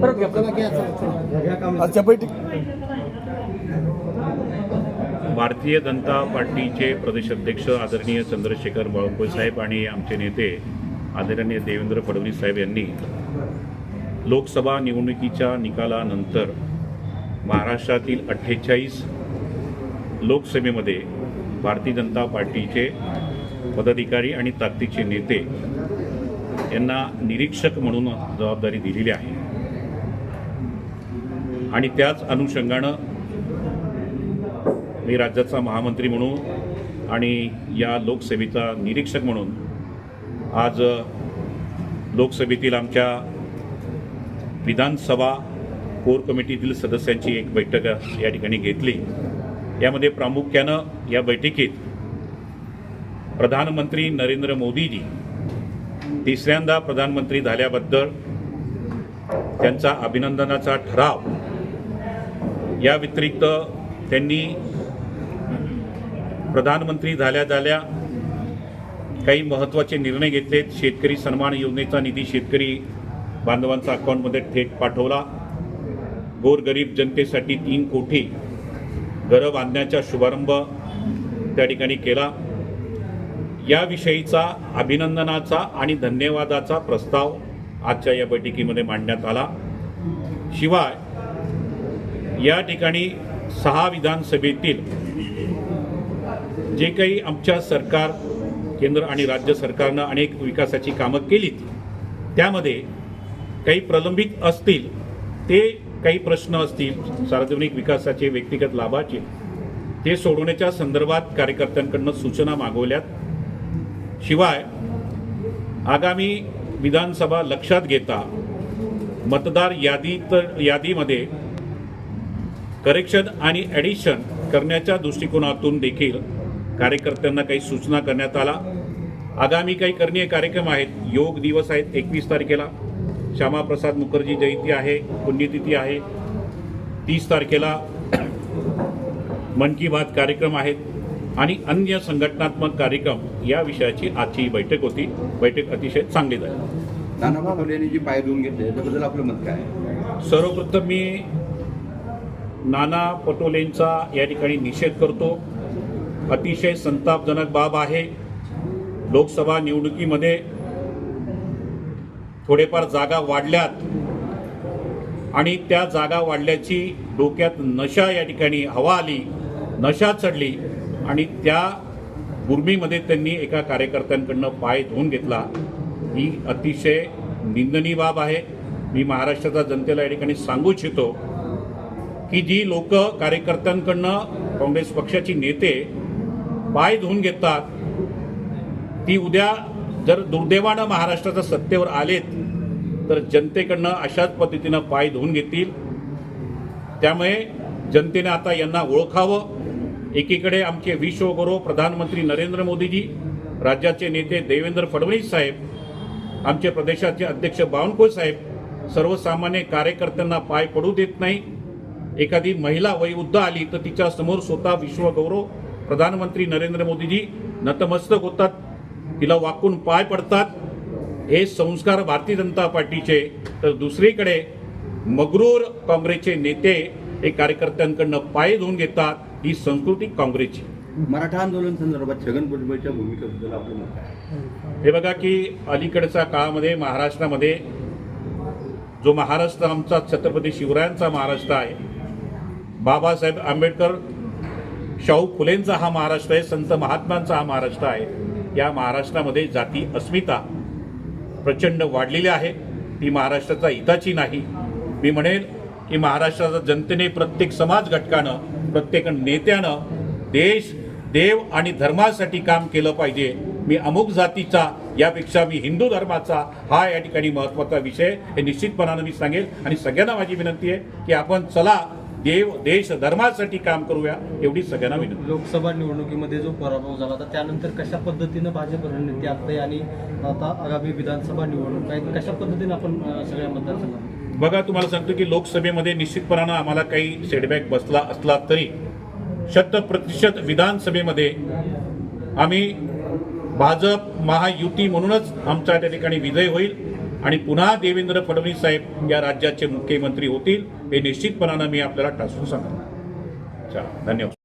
परत घ्या. आजच्या बैठक भारतीय जनता पार्टीचे प्रदेशाध्यक्ष आदरणीय चंद्रशेखर बावनकुळे साहेब आणि आमचे नेते आदरणीय देवेंद्र फडणवीस साहेब यांनी लोकसभा निवडणुकीच्या निकालानंतर महाराष्ट्रातील अठ्ठेचाळीस लोकसभेमध्ये भारतीय जनता पार्टीचे पदाधिकारी आणि ताकदीचे नेते यांना निरीक्षक म्हणून जबाबदारी दिलेली आहे. आणि त्याच अनुषंगानं मी राज्याचा महामंत्री म्हणून आणि या लोकसभेचा निरीक्षक म्हणून आज लोकसभेतील आमच्या विधानसभा कोर कमिटीतील सदस्यांची एक बैठक या ठिकाणी घेतली. यामध्ये प्रामुख्यानं या बैठकीत प्रधानमंत्री नरेंद्र मोदीजी तिसऱ्यांदा प्रधानमंत्री झाल्याबद्दल त्यांचा अभिनंदनाचा ठराव या व्यतिरिक्त त्यांनी प्रधानमंत्री झाल्या झाल्या काही महत्त्वाचे निर्णय घेतलेत. शेतकरी सन्मान योजनेचा निधी शेतकरी बांधवांचा अकाउंटमध्ये थेट पाठवला. गोरगरीब जनतेसाठी तीन कोटी घरं बांधण्याचा शुभारंभ त्या ठिकाणी केला. याविषयीचा अभिनंदनाचा आणि धन्यवादाचा प्रस्ताव आजच्या या बैठकीमध्ये मांडण्यात आला. शिवाय या ठिकाणी सहा विधानसभेतील जे काही आमच्या सरकार केंद्र आणि राज्य सरकारनं अनेक विकासाची कामं केलीत त्यामध्ये काही प्रलंबित असतील ते काही प्रश्न असतील सार्वजनिक विकासाचे व्यक्तिगत लाभाचे ते सोडवण्याच्या संदर्भात कार्यकर्त्यांकडनं सूचना मागवल्यात. शिवाय आगामी विधानसभा लक्षात घेता मतदार यादी तर यादीमध्ये करेक्शन आणि ॲडिशन करण्याच्या दृष्टिकोनातून देखील कार्यकर्त्यांना काही सूचना करण्यात आला. आगामी काही करणीय कार्यक्रम आहेत. योग दिवस आहेत एकवीस तारखेला. श्यामाप्रसाद मुखर्जी जयंती आहे पुण्यतिथी आहे. तीस तारखेला मन की बात कार्यक्रम आहेत आणि अन्य संघटनात्मक कार्यक्रम या विषयाची आजची बैठक होती. बैठक अतिशय चांगली झाली. नाना पटोले यांनी जी पाय धुवून घेतले त्याबद्दल आपलं मत काय? आहे? सर्वप्रथम मी नाना पटोलेंचा या ठिकाणी निषेध करतो. अतिशय संतापजनक बाब आहे. लोकसभा निवडणुकीमध्ये थोडेफार जागा वाढल्यात. आणि त्या जागा वाढल्याची डोक्यात नशा या ठिकाणी हवा आली नशा चढली आणि त्या गुरमीमध्ये त्यांनी एका कार्यकर्त्यांकडनं पाय धुवून घेतला. ही अतिशय निंदनीय बाब आहे. मी महाराष्ट्राच्या जनतेला या ठिकाणी सांगू इच्छितो. की जी लोक कार्यकर्त्यांकडनं काँग्रेस पक्षाची नेते पाय धुवून घेतात ती उद्या जर दुर्दैवानं महाराष्ट्राच्या सत्तेवर आलेत तर जनतेकडनं अशाच पद्धतीनं पाय धुवून घेतील. त्यामुळे जनतेने आता यांना ओळखावं. एकीकडे आमचे विश्वगुरू प्रधानमंत्री नरेंद्र मोदीजी राज्याचे नेते देवेंद्र फडणवीस साहेब आमचे प्रदेशाचे अध्यक्ष बावनकुळे साहेब सर्वसामान्य कार्यकर्त्यांना पाय पडू देत नाही. एखादी महिला वयोवृद्ध आली तर तिच्या समोर स्वतः विश्वगौरव प्रधानमंत्री नरेंद्र मोदीजी नतमस्तक होतात. तिला वाकून पाय पडतात. हे संस्कार भारतीय जनता पार्टीचे. तर दुसरीकडे मगरूर काँग्रेसचे नेते हे कार्यकर्त्यांकडनं पाय धुवून घेतात. ही संस्कृती काँग्रेसची. मराठा आंदोलन संदर्भात छगन भुजबळच्या भूमिकेबद्दल आपलं मत आहे? हे बघा की अलीकडच्या काळामध्ये महाराष्ट्रामध्ये जो महाराष्ट्र आमचा छत्रपती शिवरायांचा महाराष्ट्र आहे बाबासाहेब आंबेडकर शाहू फुलेंचा हा महाराष्ट्र आहे संत महात्मांचा हा महाराष्ट्र आहे. या महाराष्ट्रामध्ये जाती अस्मिता प्रचंड वाढलेली आहे. ती महाराष्ट्राचा हिताची नाही. मी म्हणेल की महाराष्ट्राच्या जनतेने प्रत्येक समाज घटकानं प्रत्येक नेत्यानं देश देव आणि धर्मासाठी काम केलं पाहिजे. मी अमुक जातीचा यापेक्षा मी हिंदू धर्माचा हा या ठिकाणी महत्त्वाचा विषय हे निश्चितपणानं मी सांगेल. आणि सगळ्यांना माझी विनंती आहे की आपण चला देव देश धर्मासाठी काम करूया एवढी सगळ्यांना विनंती. लोकसभा निवडणुकीमध्ये जो पराभव झाला होता त्यानंतर कशा पद्धतीनं भाजप रणनीती आखते आणि आता आगामी विधानसभा निवडणूक आहेत कशा पद्धतीनं आपण सगळ्या मतदारसंघात बघा तुम्हाला सांगतो की लोकसभेमध्ये निश्चितपणानं आम्हाला काही सेटबॅक बसला असला तरी शत प्रतिशत विधानसभेमध्ये आम्ही भाजप महायुती म्हणूनच आमचा त्या ठिकाणी विजय होईल. आणि पुन्हा देवेंद्र फडणवीस साहेब या राज्याचे मुख्यमंत्री होतील हे निश्चितपणानं मी आपल्याला ठासून सांगतो. चला धन्यवाद.